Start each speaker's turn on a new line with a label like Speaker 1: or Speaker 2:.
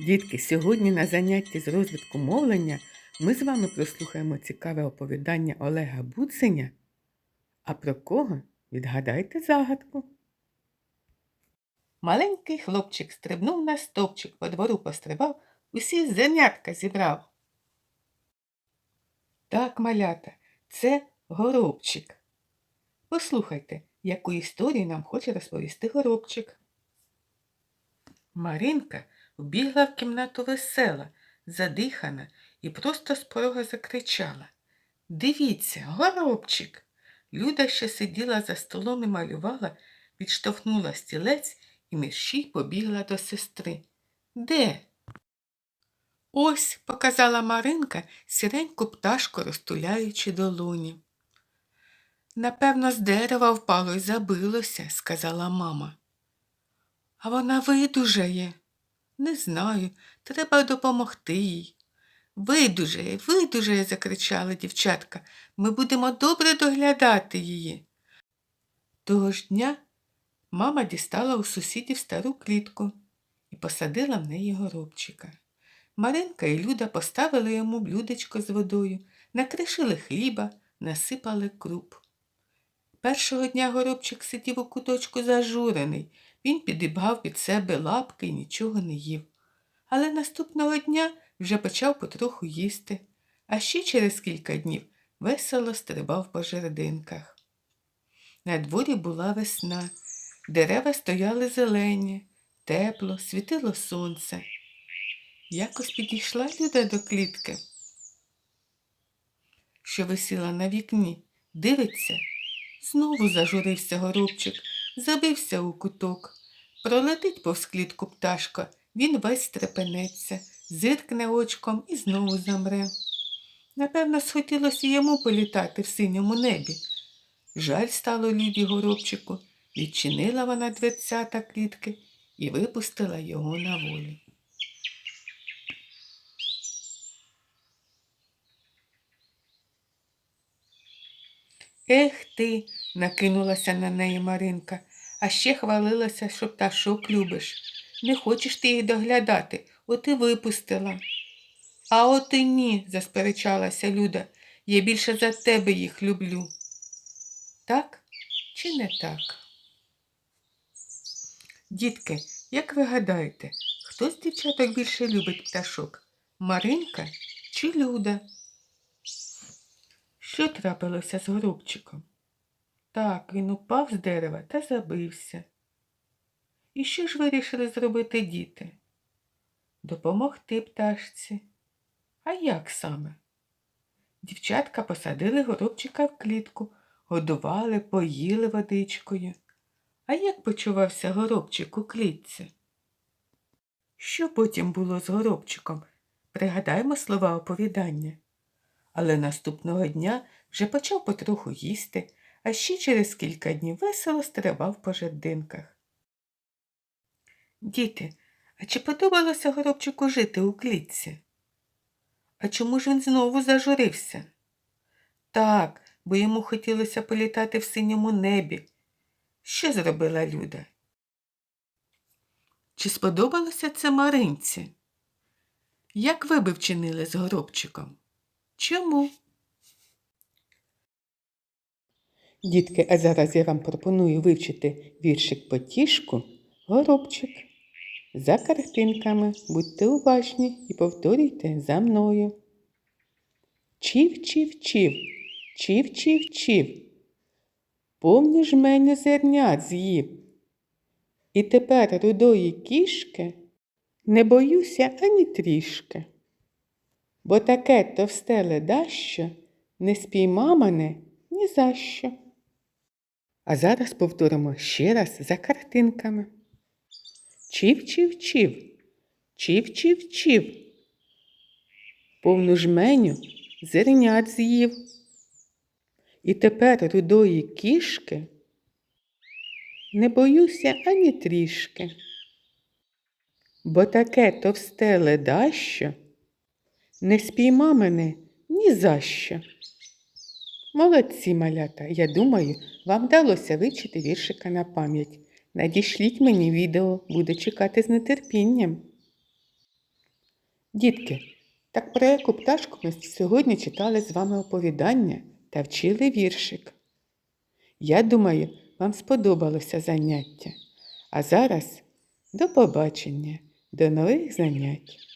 Speaker 1: Дітки, сьогодні на занятті з розвитку мовлення ми з вами прослухаємо цікаве оповідання Олега Буценя. А про кого? Відгадайте загадку. Маленький хлопчик стрибнув на стовпчик, по двору пострибав, усі зернятка зібрав. Так, малята, це горобчик. Послухайте, яку історію нам хоче розповісти горобчик. Маринка вбігла в кімнату весела, задихана і просто з порога закричала. Дивіться, горобчик. Люда, що сиділа за столом і малювала, відштовхнула стілець і мерщій побігла до сестри. Де? Ось, показала Маринка сіреньку пташку, розтуляючи долоні. Напевно, з дерева впало і забилося, сказала мама. А вона видужає. Не знаю, треба допомогти їй. Видужає, видужає, закричали дівчатка. Ми будемо добре доглядати її. Того ж дня мама дістала у сусідів стару клітку і посадила в неї горобчика. Маринка і Люда поставили йому блюдечко з водою, накришили хліба, насипали круп. Першого дня горобчик сидів у куточку зажурений, він підібгав під себе лапки і нічого не їв. Але наступного дня вже почав потроху їсти, а ще через кілька днів весело стрибав по жердинках. На дворі була весна, дерева стояли зелені, тепло, світило сонце. Якось підійшла Люда до клітки, що висіла на вікні, дивиться, знову зажурився горобчик, забився у куток. Пролетить повз клітку пташка, він весь стрепенеться, зиркне очком і знову замре. Напевно, схотілося йому політати в синьому небі. Жаль стало Люді горобчику, відчинила вона дверцята клітки і випустила його на волю. Ех ти, накинулася на неї Маринка, а ще хвалилася, що пташок любиш. Не хочеш ти їх доглядати, от і випустила. А от і ні, засперечалася Люда, я більше за тебе їх люблю. Так чи не так? Дітки, як ви гадаєте, хто з дівчаток більше любить пташок? Маринка чи Люда? Що трапилося з горобчиком? Так, він упав з дерева та забився. І що ж вирішили зробити діти? Допомогти пташці. А як саме? Дівчатка посадили горобчика в клітку, годували, поїли водичкою. А як почувався горобчик у клітці? Що потім було з горобчиком? Пригадаймо слова оповідання. Але наступного дня вже почав потроху їсти, а ще через кілька днів весело стрибав по жердинках. Діти, а чи подобалося горобчику жити у клітці? А чому ж він знову зажурився? Так, бо йому хотілося політати в синьому небі. Що зробила Люда? Чи сподобалося це Маринці? Як ви би вчинили з горобчиком? Чому? Дітки, а зараз я вам пропоную вивчити віршик потішку Горобчик. За картинками будьте уважні і повторюйте за мною. Чів, чів, чів, чів, чів, чів. Повну жменю зернят з'їв. І тепер рудої кішки не боюся ані трішки. Бо таке товсте ледащо не спійма мене ні за що. А зараз повторимо ще раз за картинками. Чів, чів, чів, чів, чів, чів. Повну жменю зернят з'їв. І тепер рудої кішки не боюся ані трішки. Бо таке товсте ледащо не спійма мене ні за що. Молодці, малята, я думаю, вам вдалося вивчити віршика на пам'ять. Надішліть мені відео, буду чекати з нетерпінням. Дітки, так про яку пташку ми сьогодні читали з вами оповідання та вчили віршик. Я думаю, вам сподобалося заняття. А зараз до побачення, до нових занять.